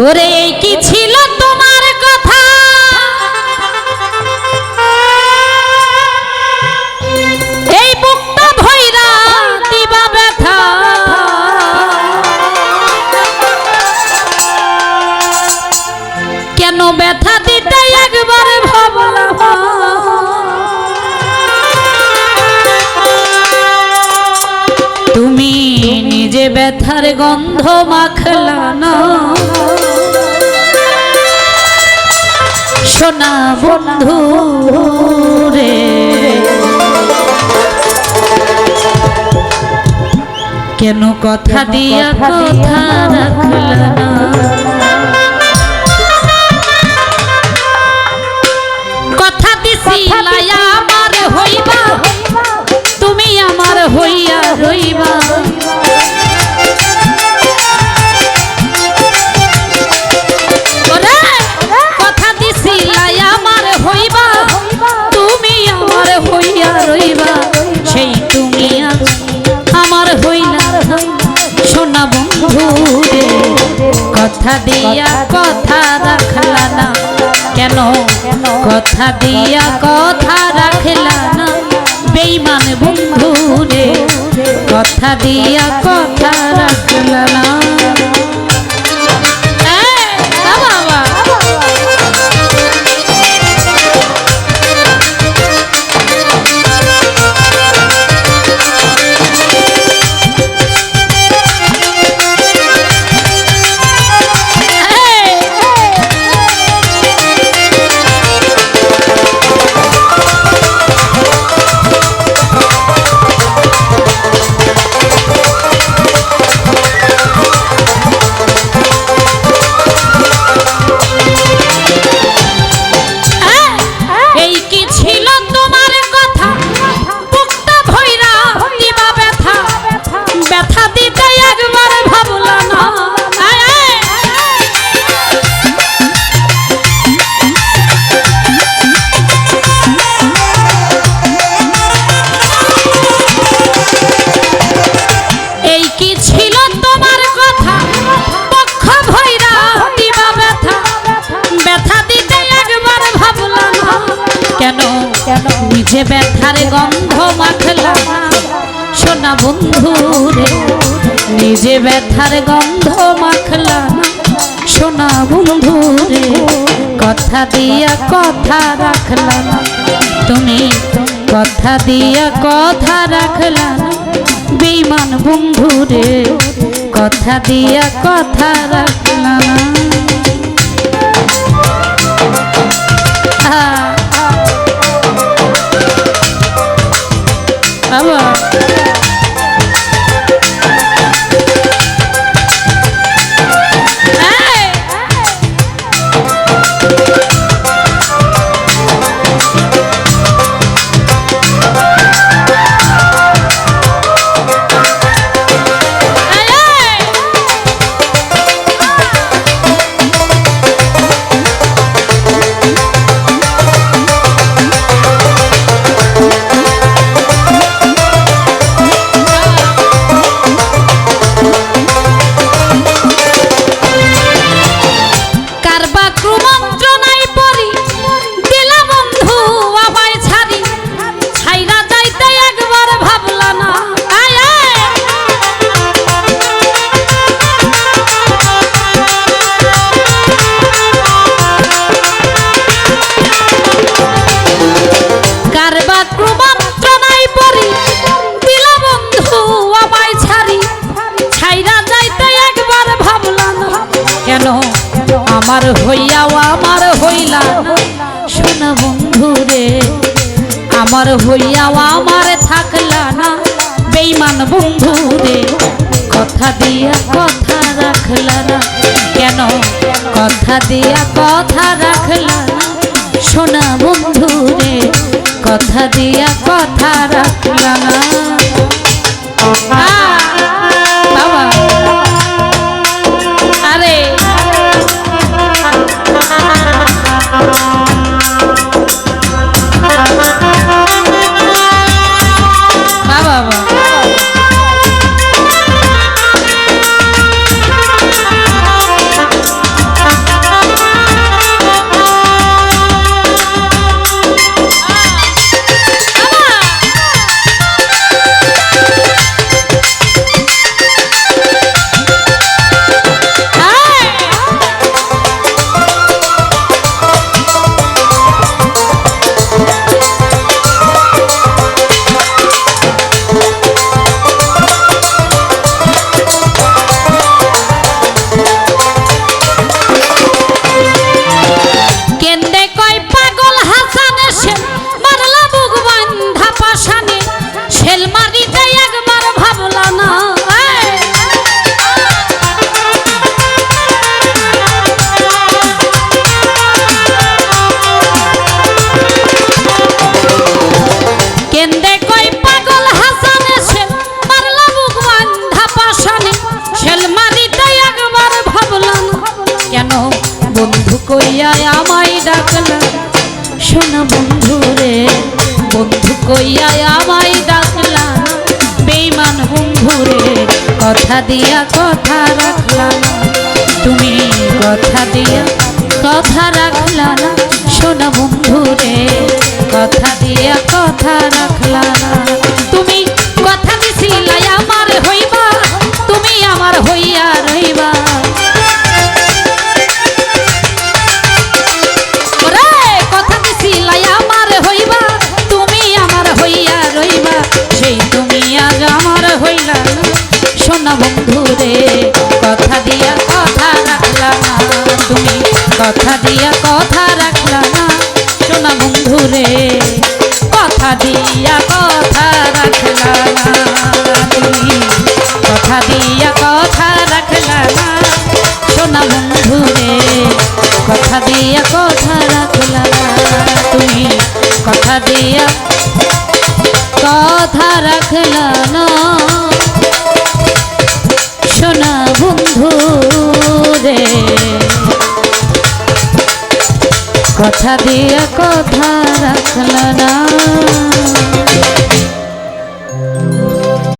ওরে এই কি ব্যথার গন্ধ মাখলা না। সোনা বন্ধু রে। কেন কথা দিয়া কথা রাখলা না? কথা দিছি আমার হইবা। তুমি আমার হইয়া তুমি আমার হইলা। সোনা বন্ধু রে, কথা দিয়া কথা রাখলা না। কেন? কথা দিয়া কথা রাখলা না। বেইমান বন্ধু রে, কথা দিয়া কথা রাখলা না। ব্যথার গন্ধ মাখলা সোনা বন্ধু রে, নিজে ব্যথার গন্ধ মাখলা না সোনা বন্ধু রে, কথা দিয়া কথা রাখলা তুমি কথা দিয়া কথা রাখলা না বেইমান বন্ধু রে, কথা দিয়া কথা রাখলা আমার হইয়াও আমার হইলা শোনা বন্ধু রে, আমার হইয়াও আমার থাকলা না। বেইমান বন্ধু রে, কথা দিয়া কথা রাখলা না। কেন? কথা দিয়া কথা রাখলা না। শোনা বন্ধু রে, কথা দিয়া কথা রাখলা না। কইয়া আমায় ডাকলা। শোনা বন্ধু রে, বন্ধু কইয়া আমায় ডাকলা। বেইমান বন্ধু রে, কথা দিয়া কথা রাখলা। তুমি কথা দিয়া কথা শোনা বন্ধু রে, কথা দিয়া কথা রাখলা তুমি, কথা দিয়া কথা রাখলা না। বন্ধু রে, কথা দিয়া কথা রাখলা না।